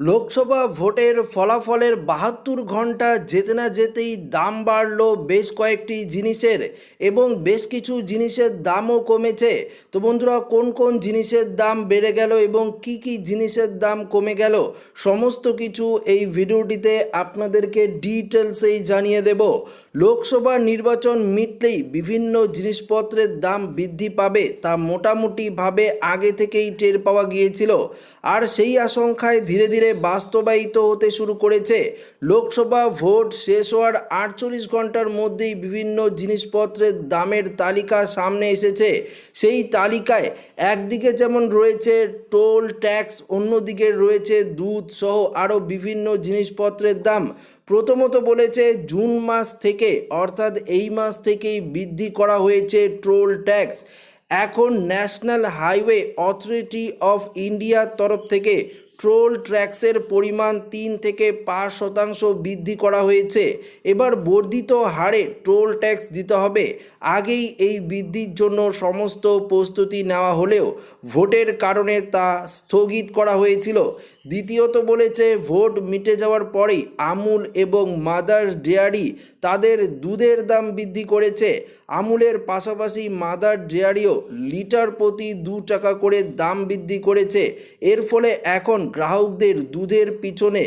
লোকসভা ভোটের ফলাফলের বাহাত্তর ঘণ্টা যেতে না যেতেই দাম বাড়লো বেশ কয়েকটি জিনিসের এবং বেশ কিছু জিনিসের দামও কমেছে। তো বন্ধুরা, কোন কোন জিনিসের দাম বেড়ে গেল এবং কি কি জিনিসের দাম কমে গেল সমস্ত কিছু এই ভিডিওটিতে আপনাদেরকে ডিটেলসেই জানিয়ে দেব। লোকসভা নির্বাচন মিটলেই বিভিন্ন জিনিসপত্রের দাম বৃদ্ধি পাবে তা মোটামুটিভাবে আগে থেকেই টের পাওয়া গিয়েছিল। আর সেই আশঙ্কায় ধীরে ধীরে বাস্তবায়িত হতে শুরু করেছে। লোকসভা ভোট শেষ হওয়ার আটচল্লিশ ঘণ্টার মধ্যেই বিভিন্ন জিনিসপত্রের দামের তালিকা সামনে এসেছে। সেই তালিকায় একদিকে যেমন রয়েছে টোল ট্যাক্স, অন্যদিকে রয়েছে দুধ সহ আরও বিভিন্ন জিনিসপত্রের দাম। প্রথমত বলেছে জুন মাস থেকে, অর্থাৎ এই মাস থেকেই বৃদ্ধি করা হয়েছে টোল ট্যাক্স। এখন ন্যাশনাল হাইওয়ে অথরিটি অফ ইন্ডিয়ার তরফ থেকে টোল ট্যাক্সের পরিমাণ তিন থেকে পাঁচ শতাংশ বৃদ্ধি করা হয়েছে। এবার বর্ধিত হারে টোল ট্যাক্স দিতে হবে। আগেই এই বৃদ্ধির জন্য সমস্ত প্রস্তুতি নেওয়া হলেও ভোটের কারণে তা স্থগিত করা হয়েছিল। দ্বিতীয়ত বলেছে, ভোট মিটে যাওয়ার পরেই আমুল এবং মাদার ডেয়ারি তাদের দুধের দাম বৃদ্ধি করেছে। আমুলের পাশাপাশি মাদার ডেয়ারিও লিটার প্রতি দু টাকা করে দাম বৃদ্ধি করেছে। এর ফলে এখন গ্রাহকদের দুধের পিছনে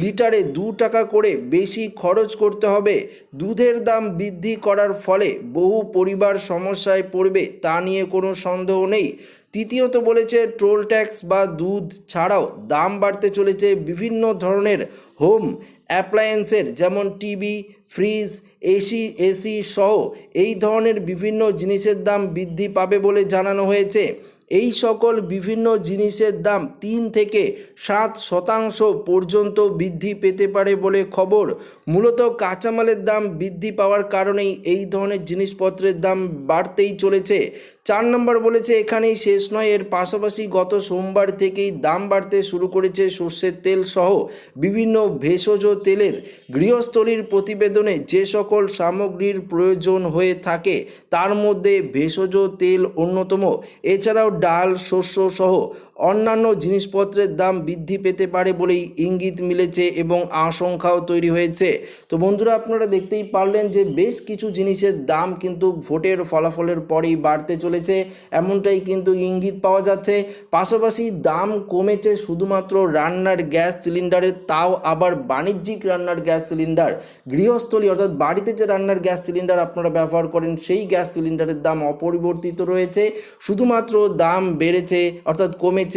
লিটারে দু টাকা করে বেশি খরচ করতে হবে। দুধের দাম বৃদ্ধি করার ফলে বহু পরিবার সমস্যায় পড়বে, তা নিয়ে কোনো সন্দেহ নেই। তৃতীয়ত বলেছে, টোল ট্যাক্স বা দুধ ছাড়াও দাম বাড়তে চলেছে বিভিন্ন ধরনের হোম অ্যাপ্লায়েন্সের, যেমন টিভি, ফ্রিজ, এসি এসি সহ এই ধরনের বিভিন্ন জিনিসের দাম বৃদ্ধি পাবে বলে জানানো হয়েছে। এই সকল বিভিন্ন জিনিসের দাম তিন থেকে সাত শতাংশ পর্যন্ত বৃদ্ধি পেতে পারে বলে খবর। মূলত কাঁচামালের দাম বৃদ্ধি পাওয়ার কারণেই এই ধরনের জিনিসপত্রের দাম বাড়তেই চলেছে। চার নম্বর বলেছে, এখানেই শেষ নয়। এর পাশাপাশি গত সোমবার থেকেই দাম বাড়তে শুরু করেছে সর্ষের তেল সহ বিভিন্ন ভেষজ তেলের। গৃহস্থলীর প্রতিবেদনে যে সকল সামগ্রীর প্রয়োজন হয়ে থাকে, তার মধ্যে ভেষজ তেল অন্যতম। এছাড়াও ডাল, শস্য সহ অন্যান্য জিনিসপত্রের দাম বৃদ্ধি পেতে পারে বলেই ইঙ্গিত মিলেছে এবং আশঙ্কাও তৈরি হয়েছে। তো বন্ধুরা, আপনারা দেখতেই পারলেন যে বেশ কিছু জিনিসের দাম কিন্তু ভোটের ফলাফলের পরেই বাড়তে চলেছে, এমনটাই কিন্তু ইঙ্গিত পাওয়া যাচ্ছে। পাশাপাশি দাম কমেছে শুধুমাত্র রান্নার গ্যাস সিলিন্ডারের তাও আবার বাণিজ্যিক রান্নার গ্যাস সিলিন্ডার। গৃহস্থলী অর্থাৎ বাড়িতে যে রান্নার গ্যাস সিলিন্ডার আপনারা ব্যবহার করেন, সেই গ্যাস সিলিন্ডারের দাম অপরিবর্তিত রয়েছে। শুধুমাত্র দাম বেড়েছে, অর্থাৎ কমেছে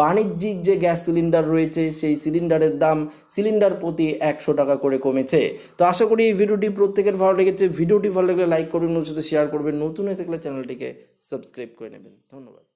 বাণিজ্যিক যে গ্যাস সিলিন্ডার রয়েছে, সেই সিলিন্ডারের দাম সিলিন্ডার প্রতি একশো টাকা করে কমেছে। তো আশা করি এই ভিডিওটি প্রত্যেকের ভালো লেগেছে। ভিডিওটি ভালো লাগলে লাইক করবেন ওর সাথে শেয়ার করবেন। নতুন হয়ে থাকলে চ্যানেলটিকে সাবস্ক্রাইব করে নেবেন। ধন্যবাদ।